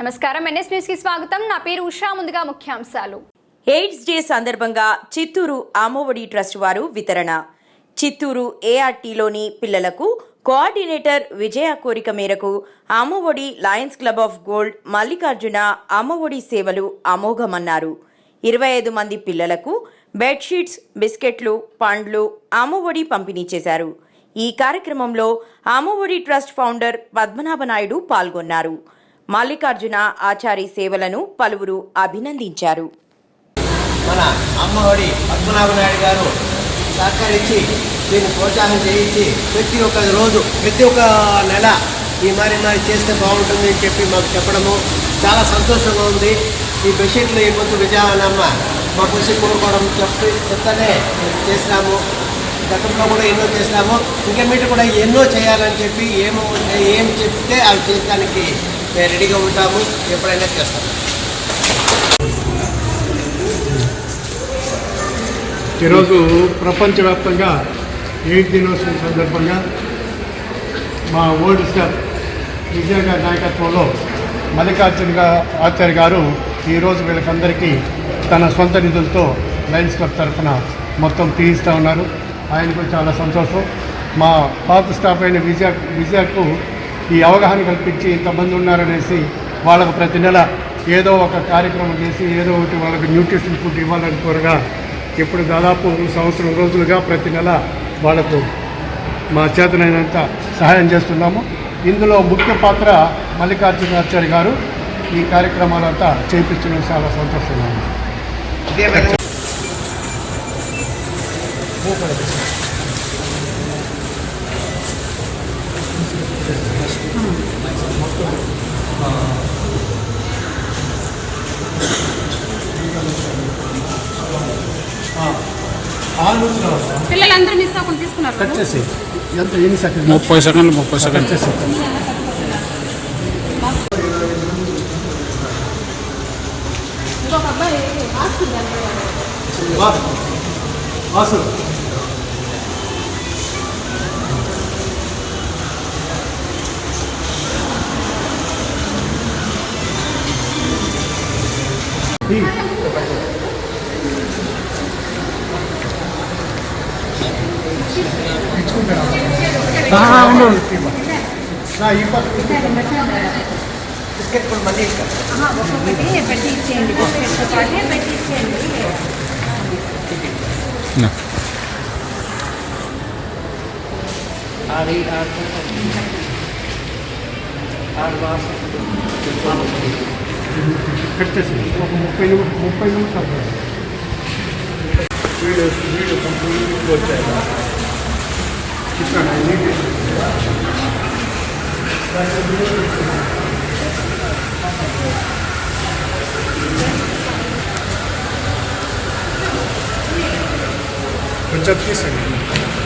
నమస్కారం. ఎన్ఎస్ న్యూస్కి స్వాగతం. నా పేరు ఉషా. ముందుగా ముఖ్యాంశాలు. ఎయిడ్స్ డే సందర్భంగా చిత్తూరు ఆమోవడి ట్రస్ట్ వారు వితరణ. చిత్తూరు ఏఆర్టీలోని పిల్లలకు కోఆర్డినేటర్ విజయ కోరిక మేరకు ఆమోవడి Lions club of gold Mallikarjuna ఆమోవడి సేవలు అమోఘమన్నారు ఇరవై ఐదు మంది పిల్లలకు బెడ్షీట్స్ బిస్కెట్లు పండ్లు ఆమోవడి పంపిణీ చేశారు. ఈ కార్యక్రమంలో ఆమోవడి ట్రస్ట్ ఫౌండర్ పద్మనాభ నాయుడు పాల్గొన్నారు. మల్లికార్జున ఆచారి సేవలను పలువురు అభినందించారు. మన అమ్మఒడి పద్మనాభ నాయుడు గారు సహకరించి దీన్ని ప్రోత్సాహం చేయించి ప్రతి ఒక్క రోజు ప్రతి ఒక్క నెల ఈ మరి మరి చేస్తే బాగుంటుంది అని చెప్పి మాకు చెప్పడము చాలా సంతోషంగా ఉంది. ఈ బెడ్షీట్లు ఈ పొద్దు విజయనమ్మ మాకు వచ్చి కోరుకోవడం చెప్పి చెప్తానే చేసినాము గతంలో కూడా ఎన్నో చేసినాము ఇంకా మీరు కూడా ఎన్నో చేయాలని చెప్పి ఏమో ఏం చెప్తే అవి చేయడానికి మేము రెడీగా ఉంటాము. ఎప్పుడైనా చేస్తాం. ఈరోజు ప్రపంచవ్యాప్తంగా ఎయిట్ దినోత్సవం సందర్భంగా మా ఓల్డ్ సార్ విజయగా నాయకత్వంలో మల్లికార్జున ఆచార్య గారు ఈరోజు వీళ్ళకందరికీ తన సొంత నిధులతో లయన్స్ క్లబ్ తరఫున మొత్తం తీయిస్తూ ఉన్నారు. ఆయనకు చాలా సంతోషం. మా పాత స్టాఫ్ అయిన విజయ విజయకు ఈ అవగాహన కల్పించి ఇంతమంది ఉన్నారనేసి వాళ్ళకు ప్రతి నెల ఏదో ఒక కార్యక్రమం చేసి ఏదో ఒకటి వాళ్ళకి న్యూట్రిషన్ ఫుడ్ ఇవ్వాలని కోరగా ఇప్పుడు దాదాపు సంవత్సరం రోజులుగా ప్రతి నెల వాళ్ళకు మా చేతనైనంత సహాయం చేస్తున్నాము. ఇందులో ముఖ్య పాత్ర మల్లికార్జునాచార్య గారు. ఈ కార్యక్రమాలంతా చేయించడం చాలా సంతోషంగా ఉంది. పిల్లలందరూ మిస్ అవ్వకుండా తీసుకున్నారు కట్ చేసి ఎంత ఎన్ని సెకండ్ ముప్పై సెకండ్లు ముప్పై కట్ సెకండ్లు. చేసి ఇంకొక అబ్బాయి హాస్పిటల్ వాసు. వాసు. బిస్కెట్ కూడా మళ్ళీ ఇస్తారు. ఒక్కొక్కటి పెట్టి ఇచ్చేయండి బిస్కెట్తో పాటే పెట్టి ఇచ్చేయండి కట్ చేసి ఒక ముప్పై నిమిషం ముప్పై నిమిషాలు వీడియో వీడియో కంప్లీట్ వచ్చాయి Good job, Jason.